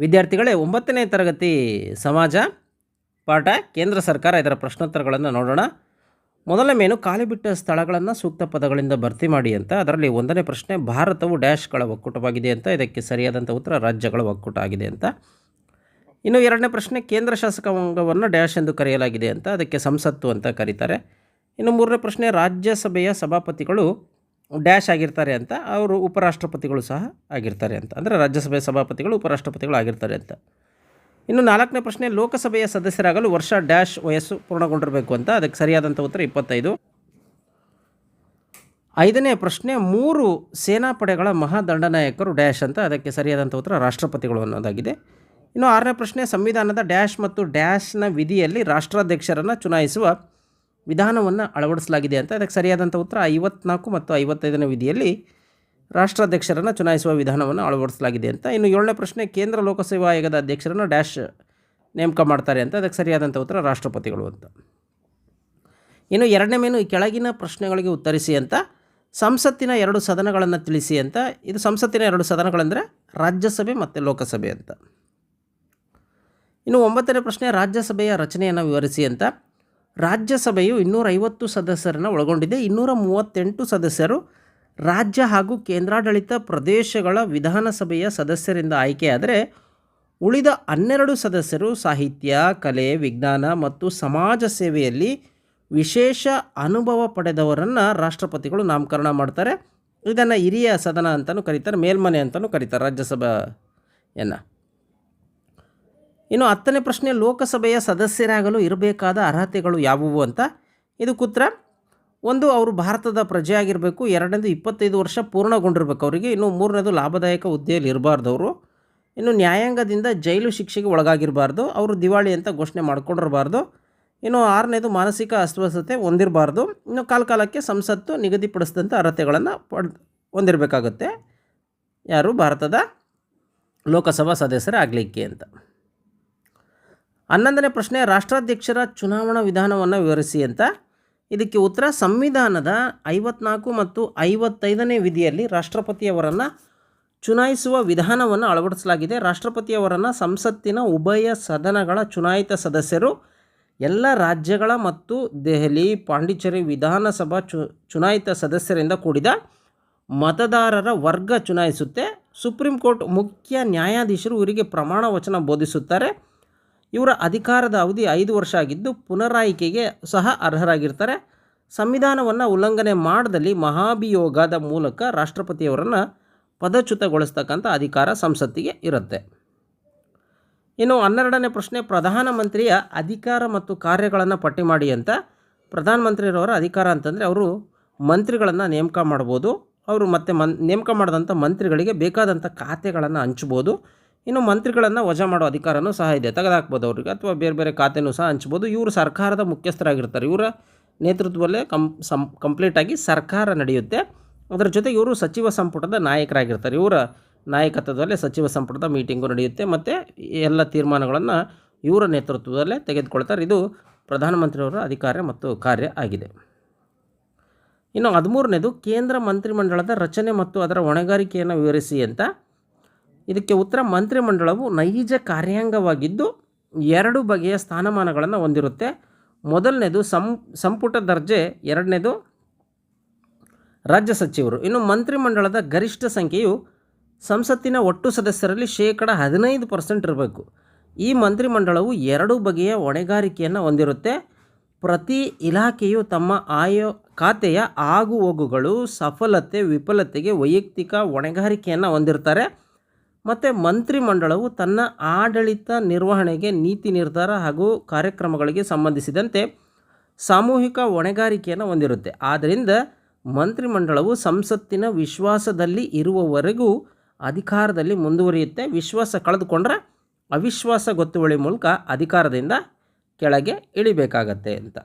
ವಿದ್ಯಾರ್ಥಿಗಳೇ, ಒಂಬತ್ತನೇ ತರಗತಿ ಸಮಾಜ ಪಾಠ, ಕೇಂದ್ರ ಸರ್ಕಾರ ಇದರ ಪ್ರಶ್ನೋತ್ತರಗಳನ್ನು ನೋಡೋಣ. ಮೊದಲ ಮೇನು, ಖಾಲಿ ಬಿಟ್ಟ ಸ್ಥಳಗಳನ್ನು ಸೂಕ್ತ ಪದಗಳಿಂದ ಭರ್ತಿ ಮಾಡಿ ಅಂತ. ಅದರಲ್ಲಿ ಒಂದನೇ ಪ್ರಶ್ನೆ, ಭಾರತವು ಡ್ಯಾಶ್ಗಳ ಒಕ್ಕೂಟವಾಗಿದೆ ಅಂತ. ಇದಕ್ಕೆ ಸರಿಯಾದಂಥ ಉತ್ತರ, ರಾಜ್ಯಗಳ ಒಕ್ಕೂಟ ಆಗಿದೆ ಅಂತ. ಇನ್ನು ಎರಡನೇ ಪ್ರಶ್ನೆ, ಕೇಂದ್ರ ಶಾಸಕಾಂಗವನ್ನು ಡ್ಯಾಶ್ ಎಂದು ಕರೆಯಲಾಗಿದೆ ಅಂತ. ಅದಕ್ಕೆ ಸಂಸತ್ತು ಅಂತ ಕರೀತಾರೆ. ಇನ್ನು ಮೂರನೇ ಪ್ರಶ್ನೆ, ರಾಜ್ಯಸಭೆಯ ಸಭಾಪತಿಗಳು ಡ್ಯಾಶ್ ಆಗಿರ್ತಾರೆ ಅಂತ, ಅವರು ಉಪರಾಷ್ಟ್ರಪತಿಗಳು ಸಹ ಆಗಿರ್ತಾರೆ ಅಂತ. ಅಂದರೆ ರಾಜ್ಯಸಭೆಯ ಸಭಾಪತಿಗಳು ಉಪರಾಷ್ಟ್ರಪತಿಗಳು ಆಗಿರ್ತಾರೆ ಅಂತ. ಇನ್ನು ನಾಲ್ಕನೇ ಪ್ರಶ್ನೆ, ಲೋಕಸಭೆಯ ಸದಸ್ಯರಾಗಲು ವರ್ಷ ಡ್ಯಾಶ್ ವಯಸ್ಸು ಪೂರ್ಣಗೊಂಡಿರಬೇಕು ಅಂತ, ಅದಕ್ಕೆ ಸರಿಯಾದಂಥ ಉತ್ತರ ಇಪ್ಪತ್ತೈದು. ಐದನೇ ಪ್ರಶ್ನೆ, ಮೂರು ಸೇನಾಪಡೆಗಳ ಮಹಾದಂಡನಾಯಕರು ಡ್ಯಾಶ್ ಅಂತ, ಅದಕ್ಕೆ ಸರಿಯಾದಂಥ ಉತ್ತರ ರಾಷ್ಟ್ರಪತಿಗಳು ಅನ್ನೋದಾಗಿದೆ. ಇನ್ನು ಆರನೇ ಪ್ರಶ್ನೆ, ಸಂವಿಧಾನದ ಡ್ಯಾಶ್ ಮತ್ತು ಡ್ಯಾಶ್ನ ವಿಧಿಯಲ್ಲಿ ರಾಷ್ಟ್ರಾಧ್ಯಕ್ಷರನ್ನು ಚುನಾಯಿಸುವ ವಿಧಾನವನ್ನು ಅಳವಡಿಸಲಾಗಿದೆ ಅಂತ ಅದಕ್ಕೆ ಸರಿಯಾದಂಥ ಉತ್ತರ ಐವತ್ನಾಲ್ಕು ಮತ್ತು ಐವತ್ತೈದನೇ ವಿಧಿಯಲ್ಲಿ ರಾಷ್ಟ್ರಾಧ್ಯಕ್ಷರನ್ನು ಚುನಾಯಿಸುವ ವಿಧಾನವನ್ನು ಅಳವಡಿಸಲಾಗಿದೆ ಅಂತ. ಇನ್ನು ಏಳನೇ ಪ್ರಶ್ನೆ, ಕೇಂದ್ರ ಲೋಕಸೇವಾ ಆಯೋಗದ ಅಧ್ಯಕ್ಷರನ್ನು ಡ್ಯಾಶ್ ನೇಮಕ ಮಾಡ್ತಾರೆ ಅಂತ ಅದಕ್ಕೆ ಸರಿಯಾದಂಥ ಉತ್ತರ ರಾಷ್ಟ್ರಪತಿಗಳು ಅಂತ. ಇನ್ನು ಎರಡನೇ ಮೇನು, ಈ ಕೆಳಗಿನ ಪ್ರಶ್ನೆಗಳಿಗೆ ಉತ್ತರಿಸಿ ಅಂತ. ಸಂಸತ್ತಿನ ಎರಡು ಸದನಗಳನ್ನು ತಿಳಿಸಿ ಅಂತ. ಇದು ಸಂಸತ್ತಿನ ಎರಡು ಸದನಗಳೆಂದರೆ ರಾಜ್ಯಸಭೆ ಮತ್ತು ಲೋಕಸಭೆ ಅಂತ. ಇನ್ನು ಒಂಬತ್ತನೇ ಪ್ರಶ್ನೆ, ರಾಜ್ಯಸಭೆಯ ರಚನೆಯನ್ನು ವಿವರಿಸಿ ಅಂತ. ರಾಜ್ಯಸಭೆಯು ಇನ್ನೂರೈವತ್ತು ಸದಸ್ಯರನ್ನು ಒಳಗೊಂಡಿದೆ. ಇನ್ನೂರ ಮೂವತ್ತೆಂಟು ಸದಸ್ಯರು ರಾಜ್ಯ ಹಾಗೂ ಕೇಂದ್ರಾಡಳಿತ ಪ್ರದೇಶಗಳ ವಿಧಾನಸಭೆಯ ಸದಸ್ಯರಿಂದ ಆಯ್ಕೆಯಾದರೆ ಉಳಿದ ಹನ್ನೆರಡು ಸದಸ್ಯರು ಸಾಹಿತ್ಯ, ಕಲೆ, ವಿಜ್ಞಾನ ಮತ್ತು ಸಮಾಜ ಸೇವೆಯಲ್ಲಿ ವಿಶೇಷ ಅನುಭವ ಪಡೆದವರನ್ನು ರಾಷ್ಟ್ರಪತಿಗಳು ನಾಮಕರಣ ಮಾಡ್ತಾರೆ. ಇದನ್ನು ಹಿರಿಯ ಸದನ ಅಂತಲೂ ಕರೀತಾರೆ, ಮೇಲ್ಮನೆ ಅಂತಲೂ ಕರೀತಾರೆ ರಾಜ್ಯಸಭೆಯನ್ನು. ಇನ್ನು ಹತ್ತನೇ ಪ್ರಶ್ನೆ, ಲೋಕಸಭೆಯ ಸದಸ್ಯರಾಗಲು ಇರಬೇಕಾದ ಅರ್ಹತೆಗಳು ಯಾವುವು ಅಂತ? ಇದು ಕುತ್ರ ಒಂದು, ಅವರು ಭಾರತದ ಪ್ರಜೆಯಾಗಿರಬೇಕು. ಎರಡನೇದು, ಇಪ್ಪತ್ತೈದು ವರ್ಷ ಪೂರ್ಣಗೊಂಡಿರಬೇಕು. ಅವರಿಗೆ ಇನ್ನು ಮೂರನೇದು, ಲಾಭದಾಯಕ ಹುದ್ದೆಯಲ್ಲಿ ಇರಬಾರ್ದು ಅವರು ಇನ್ನು ನ್ಯಾಯಾಂಗದಿಂದ ಜೈಲು ಶಿಕ್ಷೆಗೆ ಒಳಗಾಗಿರಬಾರ್ದು. ಅವರು ದಿವಾಳಿ ಅಂತ ಘೋಷಣೆ ಮಾಡ್ಕೊಂಡಿರಬಾರ್ದು. ಇನ್ನು ಆರನೇದು, ಮಾನಸಿಕ ಅಸ್ವಸ್ಥತೆ ಹೊಂದಿರಬಾರ್ದು. ಇನ್ನು ಕಾಲ ಕಾಲಕ್ಕೆ ಸಂಸತ್ತು ನಿಗದಿಪಡಿಸಿದಂಥ ಅರ್ಹತೆಗಳನ್ನು ಪಡ್, ಹೊಂದಿರಬೇಕಾಗುತ್ತೆ. ಯಾರು? ಭಾರತದ ಲೋಕಸಭಾ ಸದಸ್ಯರಾಗಲಿಕ್ಕೆ ಅಂತ. ಹನ್ನೊಂದನೇ ಪ್ರಶ್ನೆ, ರಾಷ್ಟ್ರಾಧ್ಯಕ್ಷರ ಚುನಾವಣಾ ವಿಧಾನವನ್ನು ವಿವರಿಸಿ ಅಂತ. ಇದಕ್ಕೆ ಉತ್ತರ, ಸಂವಿಧಾನದ ಐವತ್ನಾಲ್ಕು ಮತ್ತು ಐವತ್ತೈದನೇ ವಿಧಿಯಲ್ಲಿ ರಾಷ್ಟ್ರಪತಿಯವರನ್ನು ಚುನಾಯಿಸುವ ವಿಧಾನವನ್ನು ಅಳವಡಿಸಲಾಗಿದೆ. ರಾಷ್ಟ್ರಪತಿಯವರನ್ನು ಸಂಸತ್ತಿನ ಉಭಯ ಸದನಗಳ ಚುನಾಯಿತ ಸದಸ್ಯರು, ಎಲ್ಲ ರಾಜ್ಯಗಳ ಮತ್ತು ದೆಹಲಿ, ಪಾಂಡಿಚೇರಿ ವಿಧಾನಸಭಾ ಚು, ಚುನಾಯಿತ ಸದಸ್ಯರಿಂದ ಕೂಡಿದ ಮತದಾರರ ವರ್ಗ ಚುನಾಯಿಸುತ್ತೆ. ಸುಪ್ರೀಂ ಕೋರ್ಟ್ ಮುಖ್ಯ ನ್ಯಾಯಾಧೀಶರು ಇವರಿಗೆ ಪ್ರಮಾಣ ವಚನ ಬೋಧಿಸುತ್ತಾರೆ. ಇವರ ಅಧಿಕಾರದ ಅವಧಿ ಐದು ವರ್ಷ ಆಗಿದ್ದು ಪುನರಾಯ್ಕೆಗೆ ಸಹ ಅರ್ಹರಾಗಿರ್ತಾರೆ. ಸಂವಿಧಾನವನ್ನು ಉಲ್ಲಂಘನೆ ಮಾಡದಲ್ಲಿ ಮಹಾಭಿಯೋಗದ ಮೂಲಕ ರಾಷ್ಟ್ರಪತಿಯವರನ್ನು ಪದಚ್ಯುತಗೊಳಿಸ್ತಕ್ಕಂಥ ಅಧಿಕಾರ ಸಂಸತ್ತಿಗೆ ಇರುತ್ತೆ. ಇನ್ನು ಹನ್ನೆರಡನೇ ಪ್ರಶ್ನೆ, ಪ್ರಧಾನಮಂತ್ರಿಯ ಅಧಿಕಾರ ಮತ್ತು ಕಾರ್ಯಗಳನ್ನು ಪಟ್ಟಿ ಮಾಡಿ ಅಂತ. ಪ್ರಧಾನಮಂತ್ರಿಯವರ ಅಧಿಕಾರ ಅಂತಂದರೆ ಅವರು ಮಂತ್ರಿಗಳನ್ನು ನೇಮಕ ಮಾಡ್ಬೋದು. ಅವರು ಮತ್ತೆ ಮನ್, ನೇಮಕ ಮಾಡಿದಂಥ ಮಂತ್ರಿಗಳಿಗೆ ಬೇಕಾದಂಥ ಖಾತೆಗಳನ್ನು ಹಂಚ್ಬೋದು. ಇನ್ನು ಮಂತ್ರಿಗಳನ್ನು ವಜಾ ಮಾಡೋ ಅಧಿಕಾರನೂ ಸಹ ಇದೆ. ತೆಗೆದಾಕ್ಬೋದು ಅವ್ರಿಗೆ. ಅಥವಾ ಬೇರೆ ಬೇರೆ ಖಾತೆನೂ ಸಹ ಹಂಚ್ಬೋದು. ಇವರು ಸರ್ಕಾರದ ಮುಖ್ಯಸ್ಥರಾಗಿರ್ತಾರೆ. ಇವರ ನೇತೃತ್ವದಲ್ಲೇ ಕಂ ಸಂ ಕಂಪ್ಲೀಟಾಗಿ ಸರ್ಕಾರ ನಡೆಯುತ್ತೆ. ಅದರ ಜೊತೆಗೆ ಇವರು ಸಚಿವ ಸಂಪುಟದ ನಾಯಕರಾಗಿರ್ತಾರೆ. ಇವರ ನಾಯಕತ್ವದಲ್ಲೇ ಸಚಿವ ಸಂಪುಟದ ಮೀಟಿಂಗು ನಡೆಯುತ್ತೆ. ಮತ್ತು ಎಲ್ಲ ತೀರ್ಮಾನಗಳನ್ನು ಇವರ ನೇತೃತ್ವದಲ್ಲೇ ತೆಗೆದುಕೊಳ್ತಾರೆ. ಇದು ಪ್ರಧಾನಮಂತ್ರಿಯವರ ಅಧಿಕಾರ ಮತ್ತು ಕಾರ್ಯ ಆಗಿದೆ. ಇನ್ನು ಹದಿಮೂರನೇದು ಕೇಂದ್ರ ಮಂತ್ರಿಮಂಡಲದ ರಚನೆ ಮತ್ತು ಅದರ ಹೊಣೆಗಾರಿಕೆಯನ್ನು ವಿವರಿಸಿ ಅಂತ ಇದಕ್ಕೆ ಉತ್ತರ ಮಂತ್ರಿಮಂಡಲವು ನೈಜ ಕಾರ್ಯಾಂಗವಾಗಿದ್ದು ಎರಡು ಬಗೆಯ ಸ್ಥಾನಮಾನಗಳನ್ನು ಹೊಂದಿರುತ್ತೆ. ಮೊದಲನೇದು ಸಂಪುಟ ದರ್ಜೆ, ಎರಡನೇದು ರಾಜ್ಯ ಸಚಿವರು. ಇನ್ನು ಮಂತ್ರಿಮಂಡಲದ ಗರಿಷ್ಠ ಸಂಖ್ಯೆಯು ಸಂಸತ್ತಿನ ಒಟ್ಟು ಸದಸ್ಯರಲ್ಲಿ ಶೇಕಡ ಹದಿನೈದು ಪರ್ಸೆಂಟ್ ಇರಬೇಕು. ಈ ಮಂತ್ರಿಮಂಡಲವು ಎರಡು ಬಗೆಯ ಹೊಣೆಗಾರಿಕೆಯನ್ನು ಹೊಂದಿರುತ್ತೆ. ಪ್ರತಿ ಇಲಾಖೆಯು ತಮ್ಮ ಆಯೋ, ಖಾತೆಯ ಆಗು ಹೋಗುಗಳು ಸಫಲತೆ, ವಿಫಲತೆಗೆ ವೈಯಕ್ತಿಕ ಹೊಣೆಗಾರಿಕೆಯನ್ನು ಹೊಂದಿರ್ತಾರೆ. ಮತ್ತು ಮಂತ್ರಿಮಂಡಲವು ತನ್ನ ಆಡಳಿತ ನಿರ್ವಹಣೆಗೆ ನೀತಿ ನಿರ್ಧಾರ ಹಾಗೂ ಕಾರ್ಯಕ್ರಮಗಳಿಗೆ ಸಂಬಂಧಿಸಿದಂತೆ ಸಾಮೂಹಿಕ ಹೊಣೆಗಾರಿಕೆಯನ್ನು ಹೊಂದಿರುತ್ತೆ. ಆದ್ದರಿಂದ ಮಂತ್ರಿಮಂಡಲವು ಸಂಸತ್ತಿನ ವಿಶ್ವಾಸದಲ್ಲಿ ಇರುವವರೆಗೂ ಅಧಿಕಾರದಲ್ಲಿ ಮುಂದುವರಿಯುತ್ತೆ. ವಿಶ್ವಾಸ ಕಳೆದುಕೊಂಡ್ರೆ ಅವಿಶ್ವಾಸ ಗೊತ್ತುವಳಿ ಮೂಲಕ ಅಧಿಕಾರದಿಂದ ಕೆಳಗೆ ಇಳಿಬೇಕಾಗತ್ತೆ ಅಂತ.